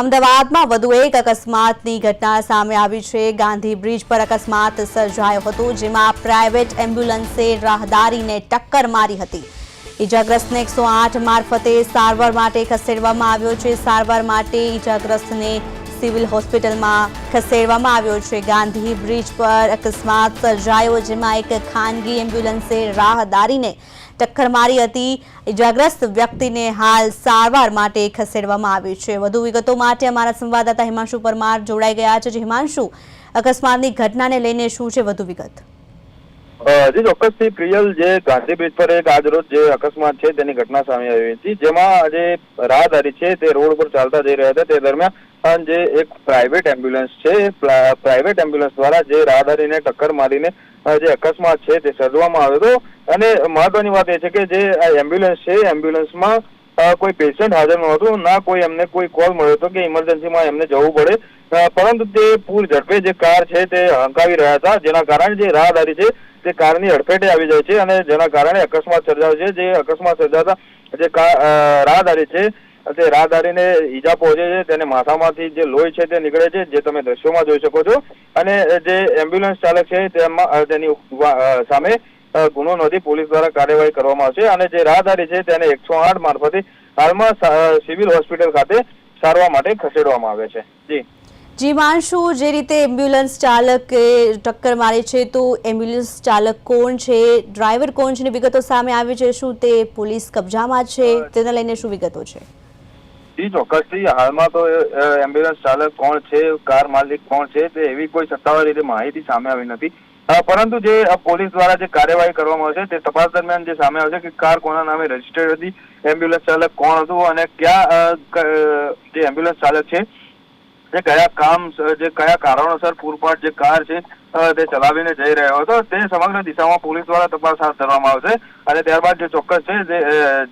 અમદાવાદમાં વધુ એક અકસ્માતની ઘટના સામે આવી છે. ગાંધી બ્રિજ પર અકસ્માત સર્જાયો હતો, જેમાં પ્રાઇવેટ એમ્બ્યુલન્સે રાહદારીને ટક્કર મારી હતી. ઈજાગ્રસ્તને એકસો આઠ મારફતે સારવાર માટે ખસેડવામાં આવ્યો છે. સારવાર માટે ઈજાગ્રસ્તને સિવિલ હોસ્પિટલમાં ખસેડવામાં આવ્યો છે. ગાંધી બ્રિજ પર અકસ્માત સર્જાયો, જેમાં એક ખાનગી એમ્બ્યુલન્સે રાહદારીને ટક્કર મારી હતી. ઇજાગ્રસ્ત વ્યક્તિને હાલ સારવાર માટે ખસેડવામાં આવ્યું છે. વધુ વિગતો માટે અમારા સંવાદદાતા હિમાંશુ પરમાર જોડાઈ ગયા છે. હિમાંશુ, અકસ્માતની ઘટનાને લઈને શું છે વધુ વિગત? જી ચોક્કસથી પ્રિયલ જે ગાંધી બ્રિજ પર એક આજરોજ જે અકસ્માત છે તેની ઘટના સામે આવી હતી. જેમાં જે રાહદારી છે તે રોડ પર ચાલતા જઈ રહ્યા હતા. તે દરમિયાન જે એક પ્રાઇવેટ એમ્બ્યુલન્સ છે પ્રાઇવેટ એમ્બ્યુલન્સ દ્વારા જે રાહદારીને ટક્કર મારીને જે અકસ્માત છે તે સર્જવામાં આવ્યો હતો. અને મહત્વની વાત એ છે કે જે આ એમ્બ્યુલન્સ છે એમ્બ્યુલન્સમાં કોઈ પેશન્ટ હાજર નહોતું, ના કોઈ એમને કોઈ કોલ મળ્યો હતો કે ઇમરજન્સીમાં એમને જવું પડે. પરંતુ તે પૂર ઝડપે જે કાર છે તે હંકાવી રહ્યા હતા, જેના કારણે જે રાહદારી છે તે કારની અડફેટે આવી જાય છે અને જેના કારણે અકસ્માત સર્જાયો છે. જે અકસ્માત સર્જાતા જે રાહદારી છે, તે રાહદારીને ઈજા પહોંચે છે, તેને માથામાંથી જે લોહી છે તે નીકળે છે, જે તમે દ્રશ્યોમાં જોઈ શકો છો. અને જે એમ્બ્યુલન્સ ચાલક છે તેમાં તેની સામે ગુનો નોંધી પોલીસ દ્વારા કાર્યવાહી કરવામાં આવશે અને જે રાહદારી છે તેને એકસો આઠ મારફતે હાલમાં સિવિલ હોસ્પિટલ ખાતે સારવાર માટે ખસેડવામાં આવે છે. જી. જી માનશુ જે રીતે એમ્બ્યુલન્સ ચાલકે ટક્કર મારી છે તો એમ્બ્યુલન્સ ચાલક કોણ છે ડ્રાઈવર કોણ છે વિગતો સામે આવી છે શું તે પોલીસ કબજામાં છે તેને લઈને શું વિગતો છે? જી ચોક્કસથી હાલમાં તો એમ્બ્યુલન્સ ચાલક કોણ છે કાર માલિક કોણ છે તે એવી કોઈ સત્તાવાર રીતે માહિતી સામે આવી નથી. પરંતુ જે પોલીસ દ્વારા જે કાર્યવાહી કરવામાં આવશે તે તપાસ દરમિયાન જે સામે આવશે કે કાર કોના નામે રજીસ્ટર્ડ હતી એમ્બ્યુલન્સ ચાલક કોણ હતું અને ક્યાં જે એમ્બ્યુલન્સ ચાલક છે જે કયા કામ જે કયા કારણોસર પૂરપાટ જે કાર છે તે ચલાવીને જઈ રહ્યો હતો, તે સમગ્ર દિશામાં પોલીસ દ્વારા તપાસ હાથ ધરવામાં આવશે. અને ત્યારબાદ જે ચોક્કસ છે,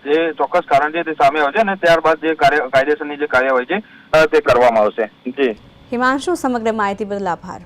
જે ચોક્કસ કારણ છે તે સામે આવશે અને ત્યારબાદ જે કાર્ય, કાયદેસરની જે કાર્યવાહી છે તે કરવામાં આવશે. જી. હિમાંશુ, સમગ્ર માહિતી બદલ આભાર.